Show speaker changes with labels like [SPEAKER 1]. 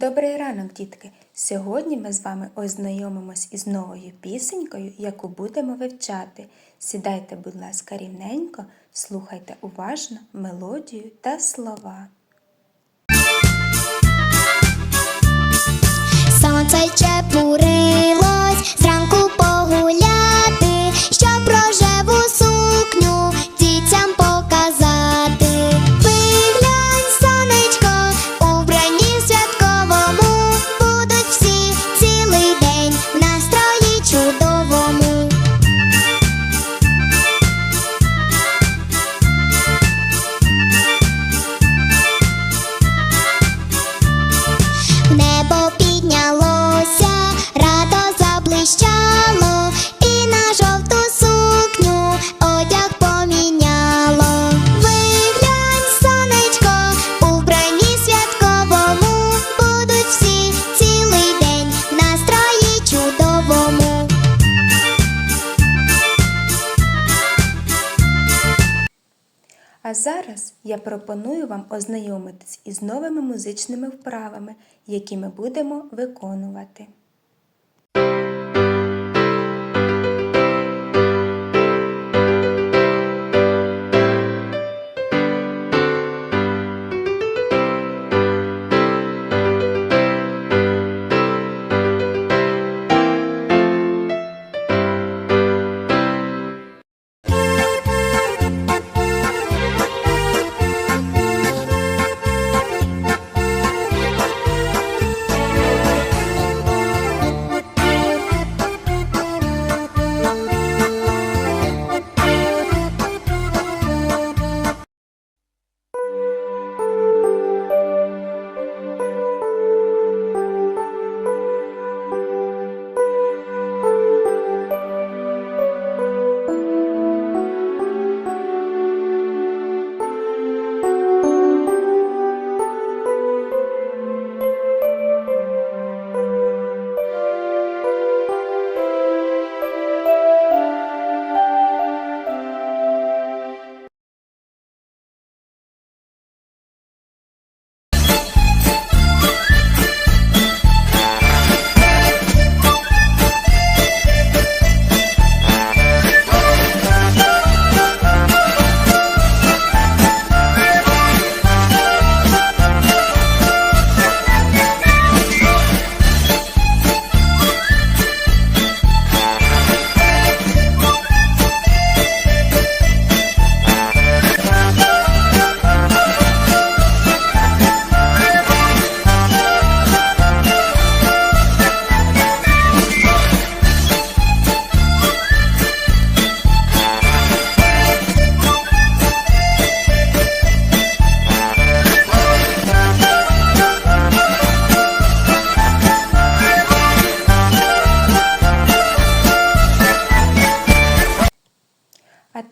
[SPEAKER 1] Добрий ранок, дітки! Сьогодні ми з вами ознайомимось із новою пісенькою, яку будемо вивчати. Сідайте, будь ласка, рівненько, слухайте уважно мелодію та слова.
[SPEAKER 2] Сонце чепурилось,
[SPEAKER 1] А зараз я пропоную вам ознайомитись із новими музичними вправами, які ми будемо виконувати.